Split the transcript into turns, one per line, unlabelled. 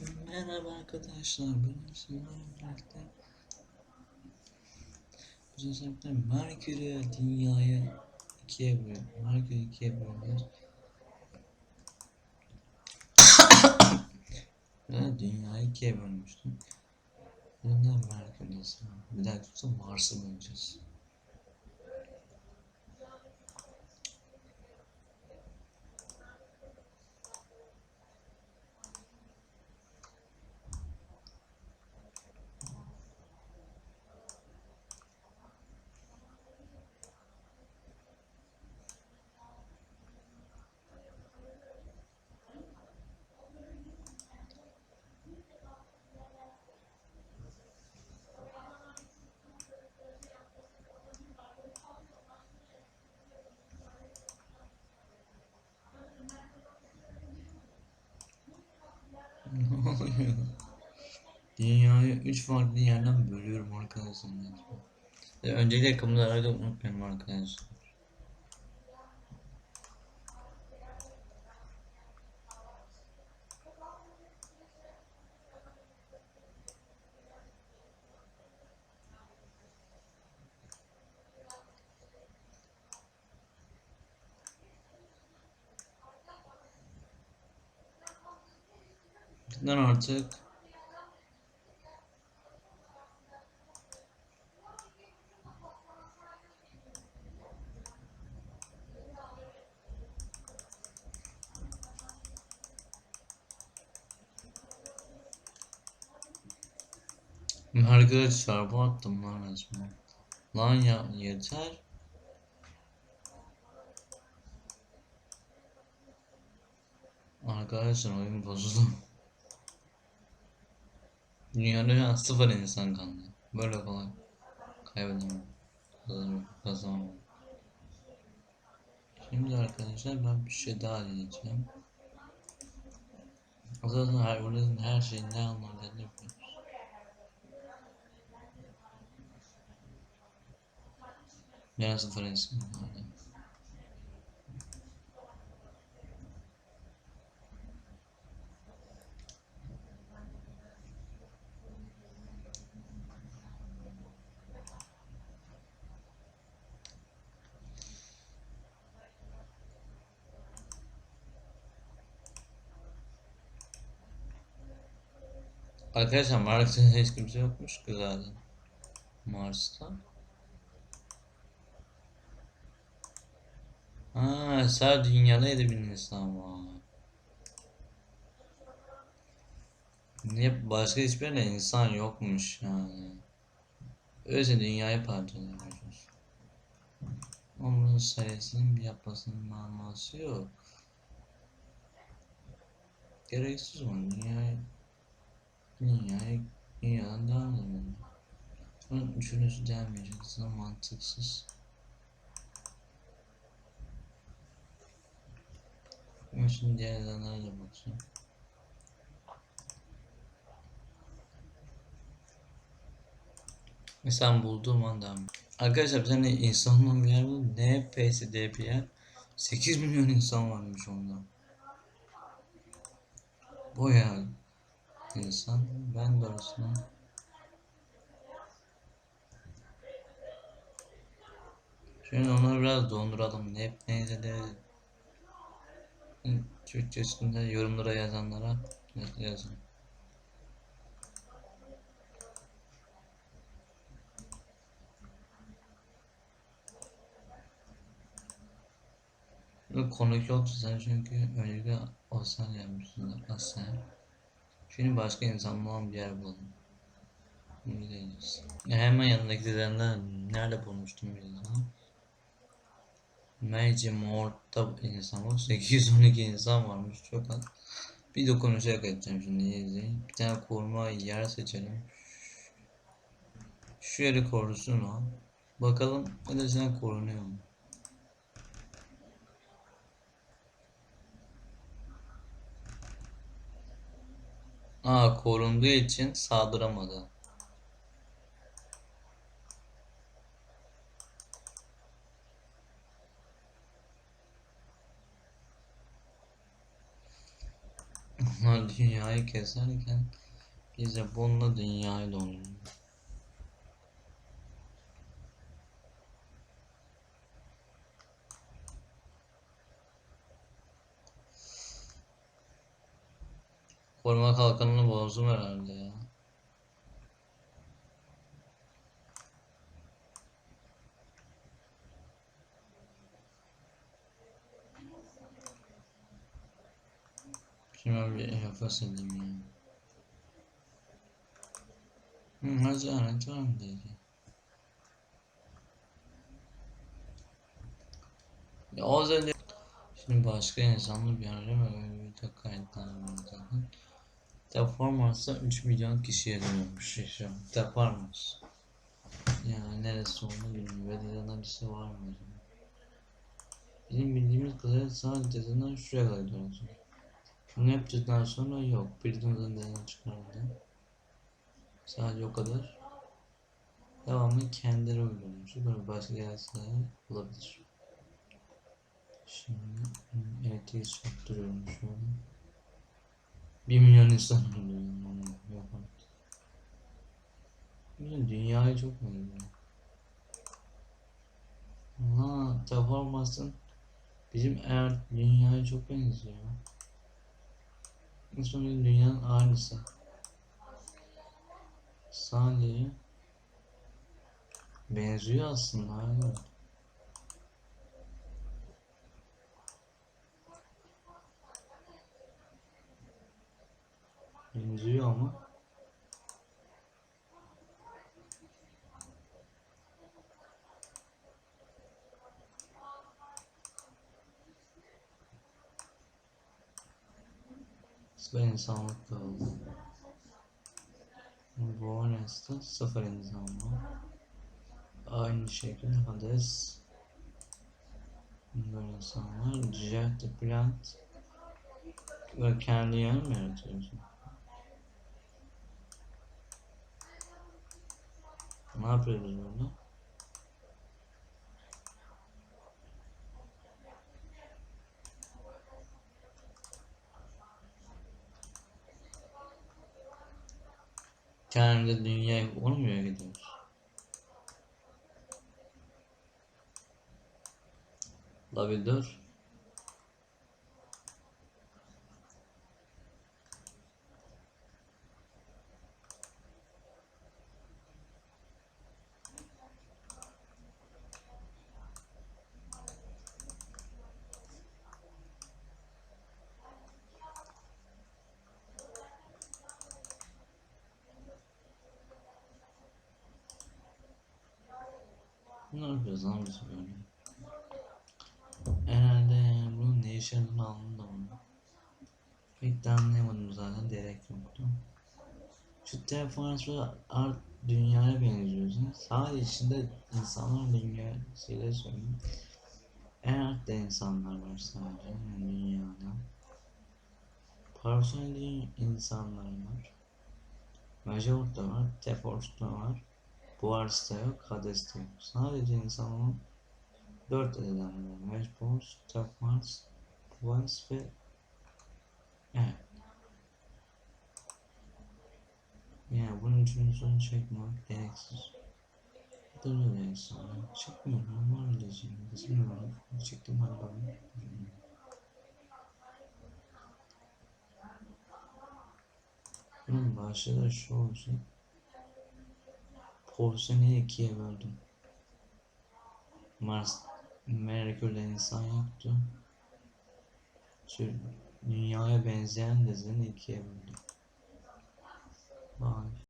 Merhaba arkadaşlar, bugün bu sefer Merkür'ü dünyayı ikiye bölüyoruz. Merkür'ü ikiye bölüyoruz. Ben dünyayı ikiye bölmüştüm. Bundan Merkür'deyiz. Bir dakika Mars'ı böleceğiz. Ne oluyor? Dünyayı üç farklı yerden bölüyorum arkadaşlar. Ve öncelikle kımıları da unutmayın arkadaşlar. Bundan artık Arkadaşlar bu attım lan resmen. Lan ya yeter. Arkadaşlar oyun bozuldu. Dünyada sıfır insan kaldı. Böyle kolay kaybedemem. Kazanamam. Kazanamam. Şimdi arkadaşlar ben bir şey daha diyeceğim. Zaten her, her şeyin ne anlamda yapıyoruz. Yani sıfır insan kaldı. Arkadaşlar Mars'ta hiç kimse yokmuş ki zaten. Mars'ta. Ha, sadece dünyada 7000 insan var. Niye başka hiçbir yerde insan yokmuş yani. Öyleyse dünyayı parçalıyoruz. Onun sayısının yapmasının manası yok. Gereksiz olan dünyayı Dünyayı dünyadan devam edelim. Bunun üçüncüsü gelmeyecek. Zaten mantıksız. Ben şimdi diğer nedenlerle bakacağım. Mesela bulduğum anda Arkadaşlar bir tane insanlığın bir yer buldum. NPS diye bir yer. 8 milyon insan varmış onda. Bu ya insan. Ben de olsun. Şimdi onları biraz donduralım. Hep neyse de Türkçesinde yorumlara yazanlara yazın. Konuk yoktu sen çünkü öncelikle Aslan gelmişsin Aslan. Şimdi başka insan olan bir yer bulalım. Ya hemen yanındaki dedemden nerede bulmuştum bilmiyorum. Magic Mort'ta insan var. 812 insan varmış çok az. Bir dokunuşa edeceğim şimdi izleyin. Bir tane koruma yer seçelim. Şu yeri korusun o. Bakalım öylesine korunuyor mu? Aa korunduğu için saldıramadı. Onlar dünyayı keserken biz de bununla dünyayı donduruyoruz. Koruma kalkanını bozdum herhalde ya. Şimdi bir nefes edeyim ya. Hı, hazinet var mı dedi. Ya o zaman Şimdi başka insanlı bir arama ve video kayıtlarına zaten. Deformars'ta 3 milyon kişiye dönüyormuş şu an. Deformars. Yani neresi olduğunu bilmiyorum. Ve birisi var mı? Bizim bildiğimiz kadarıyla sadece dededen şuraya kadar dönüyorsun. Bunu yaptıktan sonra yok. Bildiğimizden dededen çıkardı. Sadece o kadar. Devamlı kendileri uygulamış. Böyle başka yerler olabilir. Şimdi hmm, elektriği çarptırıyorum şu an. 1 milyon insan öldürüyorum yok artık. Bizim dünyayı çok benziyor. Ha, Terraformas'ın bizim eğer dünyaya çok benziyor. İnsanın dünyanın aynısı. Sadece benziyor aslında aynen. Benziyor ama Sıfır insanlık kaldı. Bu Honest'ta sıfır insanlık. Aynı şekilde Hades Böyle insanlar Jet Plant Böyle kendi yerini mi yaratıyorsun? Ne yapıyoruz burada? Kendimize dünyaya olmuyor gidiyoruz. Dur. Ne yapıyoruz lan biz böyle? Herhalde bunun ne işe yaradığını anlamadım. Pek de anlayamadım zaten gerek yoktu. Şu telefonla art dünyaya benziyorsun. Sadece içinde insanlar dünyasıyla söyleyeyim. En de insanlar var sadece yani dünyada. Personel insanlar var. Major'da var, Teforce'da var. Buars'ta yok, Hades'te yok. Sadece insanın dört eden var. Mejbur, Tapmars, Buars ve Evet. Yani bunun üçüncüsünü çekmek gereksiz. Böyle insanlar. Çekmiyorum, var diyeceğim. Bilmiyorum. Çektim hala. Bunun başlığı da şu olsun. Porsiyonu'yu ikiye böldüm. Mars, Merkür'de insan yoktu. Dünyaya benzeyen dizini ikiye böldüm. Bye.